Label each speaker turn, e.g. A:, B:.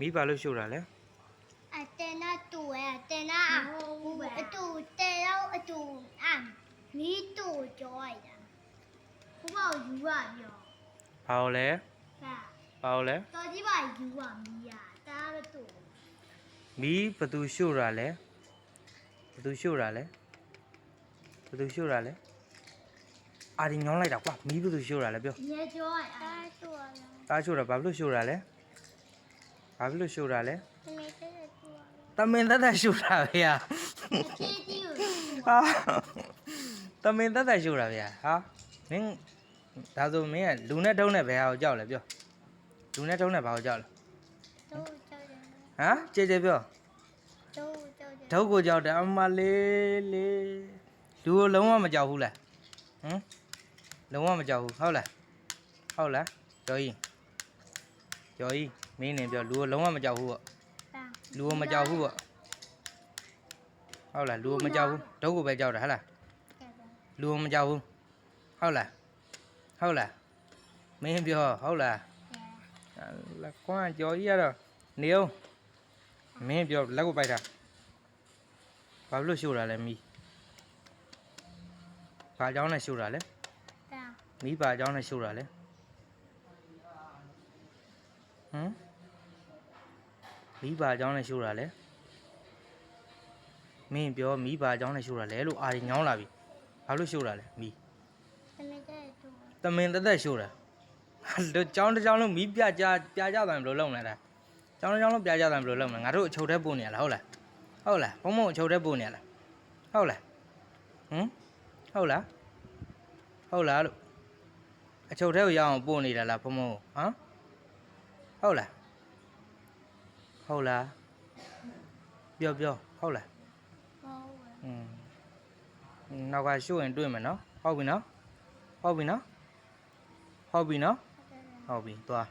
A: မီးပါလို့ရှို့တာလဲ
B: အတဲနာတူရဲ့အတဲနာအတူတဲတော့အတူအမီတူကြောလိုက်တာဘုဘောယူရပြော
A: ဘာလို့လဲ
B: ဟာ
A: ဘာလို့လဲ
B: တော်ကြီးပါယူရမီရတားတူ
A: မီးဘသူရှို့တာလဲဘသူရှို့တာလဲဘသူရှို့တာလဲအာဒီညောင်းလိုက်တာကွာမီးဘသူရှို့တာလဲပြော
B: ရေကြောရတာတူရ
A: တားရှို့တာဘာဖြစ်လို့ရှို့တာလဲ ဘာဖြစ်လို့ရှို့တာလဲ
B: တမီတဲ့တူရ
A: တမင်သက်သက်ရှို့တာပဲဟာ
B: ချီတီကို
A: ဟာတမင်သက်သက်ရှို့တာဗျာဟာမင်းဒါဆိုမင်းကလူနဲ့ထုံးနဲ့ဘယ်ဟာကိုကြောက်လဲပြောလူနဲ့ထုံးနဲ့ဘာကိုကြောက်လဲ
B: တူကြောတယ်
A: ဟမ်ကြည်ကြည်ပြော
B: တူကြောတယ်
A: ဒုတ်ကိုကြောက်တယ်အမလေးလေးလူကိုလုံးဝမကြောက်ဘူးလားဟမ်လုံးဝမကြောက်ဘူးဟုတ်လားဟုတ်လားကျော်ကြီး ကျော်ကြီးမင်းနေပြောလူကိုလုံးဝမကြောက်ဘူးပေါ့
B: တာ
A: လူကိုမကြောက်ဘူးပေါ့ဟုတ်လားလူကိုမကြောက်ဘူးဒုတ်ကိုပဲကြောက်တာဟုတ်လားလူကိုမကြောက်ဘူးဟုတ်လားဟုတ်လားမင်းပြောဟုတ်လားလက်ကွမ်းကျော်ကြီးကတော့နေအောင်မင်းပြောလက်ကိုပိုက်တာဘာလို့ရှို့တာလဲမီးဘာကြောင်းနဲ့ရှို့တာလဲ
B: တာ
A: မီးဘာကြောင်းနဲ့ရှို့တာလဲ ဟမ်မီးဘာကြောင်းနဲ့ရှို့တာလဲမင်းပြောမီးဘာကြောင်းနဲ့ရှို့တာလဲလို့အာရီညောင်းလာပြီဘာလို့ရှို့တာလဲမီး
B: တမီတဲ့တူ
A: တမင်တက်တက်ရှို့တာတို့ကြောင်းတစ်ကြောင်းလုံးမီးပြကြပြကြတယ်ဘယ်လိုလုပ်လဲတာကြောင်းတစ်ကြောင်းလုံးပြကြတယ်ဘယ်လိုလုပ်မလဲငါတို့အချုပ်ထဲပို့နေရလားဟုတ်လားဟုတ်လားဘုံဘုံအချုပ်ထဲပို့နေရလားဟုတ်လားဟမ်ဟုတ်လားဟုတ်လားလို့အချုပ်ထဲကိုရအောင်ပို့နေတာလားဘုံဘုံဟမ် ဟုတ်လားဟုတ်လားပြောပြောဟုတ်လား
B: ဟုတ်ဝဲ
A: อืมနောက်ကရှို့ရင်တွေ့မယ်နော်ဟုတ်ပြီနော်ဟုတ်ပြီနော်ဟုတ်ပြီနော်ဟုတ်ပြီသွား